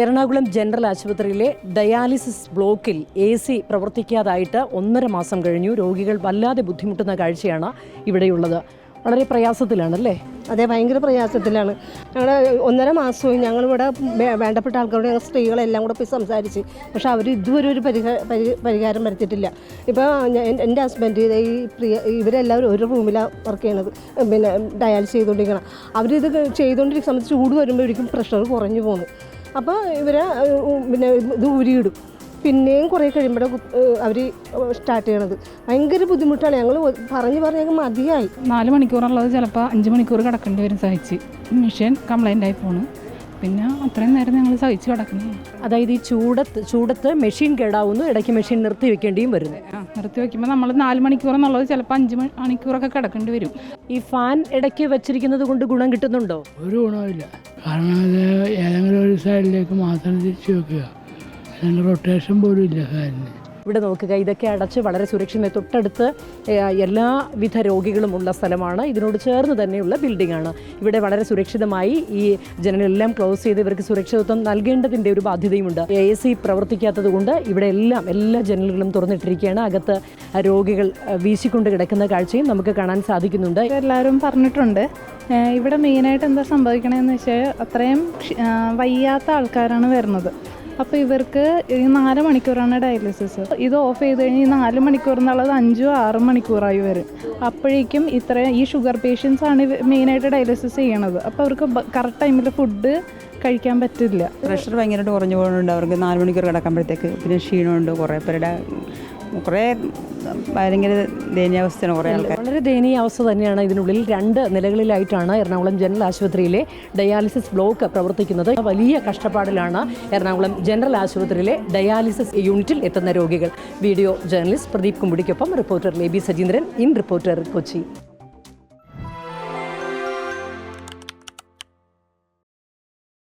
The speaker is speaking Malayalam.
എറണാകുളം ജനറൽ ആശുപത്രിയിലെ ഡയാലിസിസ് ബ്ലോക്കിൽ എ സി പ്രവർത്തിക്കാതായിട്ട് ഒന്നര മാസം കഴിഞ്ഞു. രോഗികൾ വല്ലാതെ ബുദ്ധിമുട്ടുന്ന കാഴ്ചയാണ് ഇവിടെയുള്ളത്. വളരെ പ്രയാസത്തിലാണ് അല്ലേ അതെ ഭയങ്കര പ്രയാസത്തിലാണ്. ഞങ്ങൾ ഒന്നര മാസവും ഞങ്ങളിവിടെ വേണ്ടപ്പെട്ട ആൾക്കാരോട് ഞങ്ങൾ സ്ത്രീകളെല്ലാം കൂടെ പോയി സംസാരിച്ച്. പക്ഷെ അവർ ഇതുവരെ ഒരു പരിഹാ പരിഹാരം വരുത്തിയിട്ടില്ല. ഇപ്പോൾ എന്റെ ഹസ്ബൻഡ് ഈ പ്രിയ ഇവരെല്ലാവരും ഒരു റൂമിലാണ് വർക്ക് ചെയ്യണത്. പിന്നെ ഡയാലിസ് ചെയ്തുകൊണ്ടിരിക്കണം അവരിത് ചെയ്തുകൊണ്ടിരിക്കുന്ന സമയത്ത് ചൂട് വരുമ്പോഴേക്കും പ്രഷർ കുറഞ്ഞു പോകുന്നു അപ്പോൾ ഇവരെ പിന്നെ ഇത് ഊരിയിടും. പിന്നെയും കുറേ കഴിയുമ്പോഴേ അവർ സ്റ്റാർട്ട് ചെയ്യണത്. ഭയങ്കര ബുദ്ധിമുട്ടാണ്. ഞങ്ങൾ പറഞ്ഞ് പറഞ്ഞ് മതിയായി. നാല് മണിക്കൂറുള്ളത് ചിലപ്പോൾ അഞ്ച് മണിക്കൂർ കിടക്കേണ്ടി വരും സഹിച്ച്. മെഷീൻ കംപ്ലൈന്റ് ആയി പോണ്. പിന്നെ അത്രയും നേരം ഞങ്ങൾ സഹിച്ച് കിടക്കുന്നു അതായത് ഈ ചൂടത്ത് ചൂടത്ത് മെഷീൻ കേടാവുന്നു. ഇടയ്ക്ക് മെഷീൻ നിർത്തി വെക്കേണ്ടിയും വരുന്നു. ആ നിർത്തി വെക്കുമ്പോൾ നമ്മൾ നാല് മണിക്കൂർ എന്നുള്ളത് ചിലപ്പോൾ അഞ്ച് മണി- മണിക്കൂറൊക്കെ കിടക്കേണ്ടി വരും. ഈ ഫാൻ ഇടയ്ക്ക് വെച്ചിരിക്കുന്നത് കൊണ്ട് ഗുണം കിട്ടുന്നുണ്ടോ? ഒരു ഗുണമില്ല കാരണം അത് ഒരു സൈഡിലേക്ക് മാത്രം തിരിച്ചു വെക്കുക. അതിന് റൊട്ടേഷൻ പോലും ഇല്ല ഫാനിന്. ഇവിടെ നോക്കുക. ഇതൊക്കെ അടച്ച് വളരെ സുരക്ഷിതമായി. തൊട്ടടുത്ത് എല്ലാവിധ രോഗികളും ഉള്ള സ്ഥലമാണ്. ഇതിനോട് ചേർന്ന് തന്നെയുള്ള ബിൽഡിംഗ് ആണ്. ഇവിടെ വളരെ സുരക്ഷിതമായി ഈ ജനലെല്ലാം ക്ലോസ് ചെയ്ത് ഇവർക്ക് സുരക്ഷിതത്വം നൽകേണ്ടതിന്റെ ഒരു ബാധ്യതയുമുണ്ട്. എ സി പ്രവർത്തിക്കാത്തത് കൊണ്ട് ഇവിടെ എല്ലാം എല്ലാ ജനലുകളും തുറന്നിട്ടിരിക്കുകയാണ്. അകത്ത് രോഗികൾ വീശിക്കൊണ്ട് കിടക്കുന്ന കാഴ്ചയും നമുക്ക് കാണാൻ സാധിക്കുന്നുണ്ട്. എല്ലാവരും പറഞ്ഞിട്ടുണ്ട്. ഇവിടെ മെയിനായിട്ട് എന്താ സംഭവിക്കണമെന്ന് വെച്ചാൽ അത്രയും വയ്യാത്ത ആൾക്കാരാണ് വരുന്നത്. അപ്പോൾ ഇവർക്ക് ഈ നാല് മണിക്കൂറാണ് ഡയാലിസിസ്. ഇത് ഓഫ് ചെയ്ത് കഴിഞ്ഞ് ഈ നാല് മണിക്കൂർ എന്നുള്ളത് അഞ്ചോ ആറ് മണിക്കൂറായി വരും. അപ്പോഴേക്കും ഇത്രയും ഈ ഷുഗർ പേഷ്യൻസ് ആണ് മെയിനായിട്ട് ഡയാലിസിസ് ചെയ്യണത്. അപ്പോൾ അവർക്ക് കറക്റ്റ് ടൈമിൽ ഫുഡ് കഴിക്കാൻ പറ്റില്ല. പ്രഷർ ഭയങ്കരമായിട്ട് കുറഞ്ഞു പോകുന്നുണ്ട് അവർക്ക് നാല് മണിക്കൂർ കിടക്കുമ്പോഴത്തേക്ക്. പിന്നെ ക്ഷീണമുണ്ട്. കുറേ പേരുടെ കുറേ ഭയങ്കര ദയനീയാവസ്ഥയാണ് കുറേ ആൾക്കാർ. വളരെ ദയനീയാവസ്ഥ തന്നെയാണ് ഇതിനുള്ളിൽ രണ്ട് നിലകളിലായിട്ടാണ് എറണാകുളം ജനറൽ ആശുപത്രിയിലെ ഡയാലിസിസ് ബ്ലോക്ക് പ്രവർത്തിക്കുന്നത്. വലിയ കഷ്ടപ്പാടിലാണ് എറണാകുളം ജനറൽ ആശുപത്രിയിലെ ഡയാലിസിസ് യൂണിറ്റിൽ എത്തുന്ന രോഗികൾ. Video journalist Pradeep കുമ്പിടിക്കൊപ്പം reporter Leby Sajeendran in reporter Kochi.